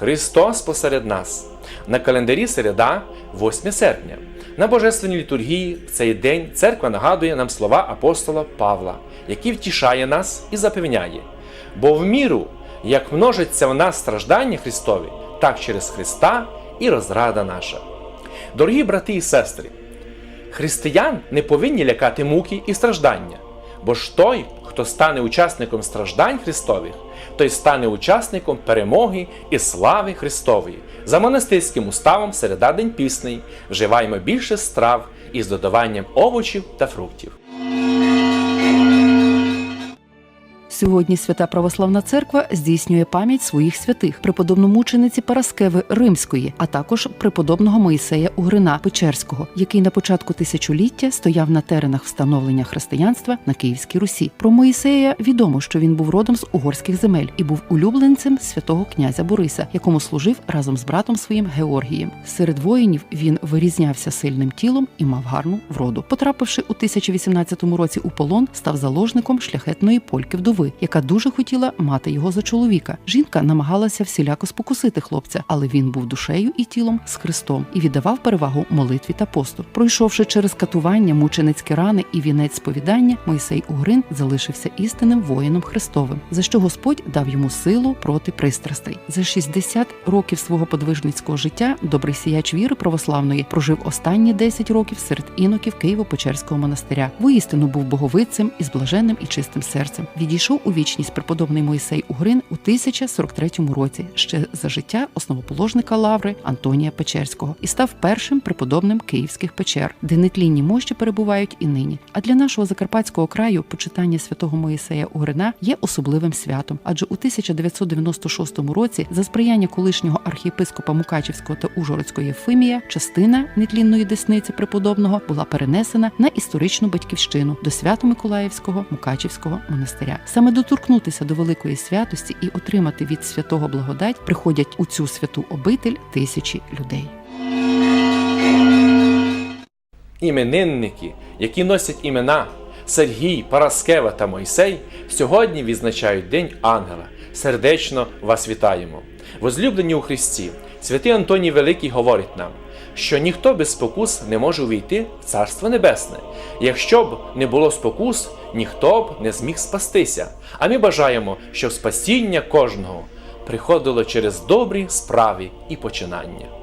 Христос посеред нас. На календарі середа, 8 серпня. На Божественній літургії в цей день церква нагадує нам слова апостола Павла, який втішає нас і запевняє. Бо в міру, як множиться в нас страждання Христові, так через Христа і розрада наша. Дорогі брати і сестри, християн не повинні лякати муки і страждання, бо ж той, хто стане учасником страждань Христових, той стане учасником перемоги і слави Христової. За монастирським уставом середа день пісний вживаємо більше страв із додаванням овочів та фруктів. Сьогодні Свята Православна Церква здійснює пам'ять своїх святих преподобномучениці Параскеви Римської, а також преподобного Моїсея Угрина Печерського, який на початку тисячоліття стояв на теренах встановлення християнства на Київській Русі. Про Моїсея відомо, що він був родом з угорських земель і був улюбленцем святого князя Бориса, якому служив разом з братом своїм Георгієм. Серед воїнів він вирізнявся сильним тілом і мав гарну вроду. Потрапивши у 1018 році у полон, став заложником шляхетної польки вдови, яка дуже хотіла мати його за чоловіка. Жінка намагалася всіляко спокусити хлопця, але він був душею і тілом з Христом і віддавав перевагу молитві та посту. Пройшовши через катування, мученицькі рани і вінець сповідання, Мойсей Угрин залишився істинним воїном Христовим, за що Господь дав йому силу проти пристрастей. За 60 років свого подвижницького життя добрий сіяч віри православної прожив останні 10 років серед іноків Києво-Печерського монастиря. Воістину був боговидцем із блаженним і чистим серцем. Відійшов у вічність преподобний Моїсей Угрин у 1043 році, ще за життя основоположника лаври Антонія Печерського, і став першим преподобним київських печер, де нетлінні мощі перебувають і нині. А для нашого закарпатського краю почитання святого Моїсея Угрина є особливим святом, адже у 1996 році за сприяння колишнього архієпископа Мукачівського та Ужгородського Єфимія частина нетлінної десниці преподобного була перенесена на історичну батьківщину до Свято-Миколаївського Мукачівського монастиря. Саме доторкнутися до великої святості і отримати від святого благодать приходять у цю святу обитель тисячі людей. Іменинники, які носять імена Сергій, Параскева та Мойсей, сьогодні відзначають День Ангела. Сердечно вас вітаємо. Возлюблені у Христі, святий Антоній Великий говорить нам, що ніхто без спокус не може увійти в Царство Небесне. Якщо б не було спокус, ніхто б не зміг спастися. А ми бажаємо, щоб спасіння кожного приходило через добрі справи і починання.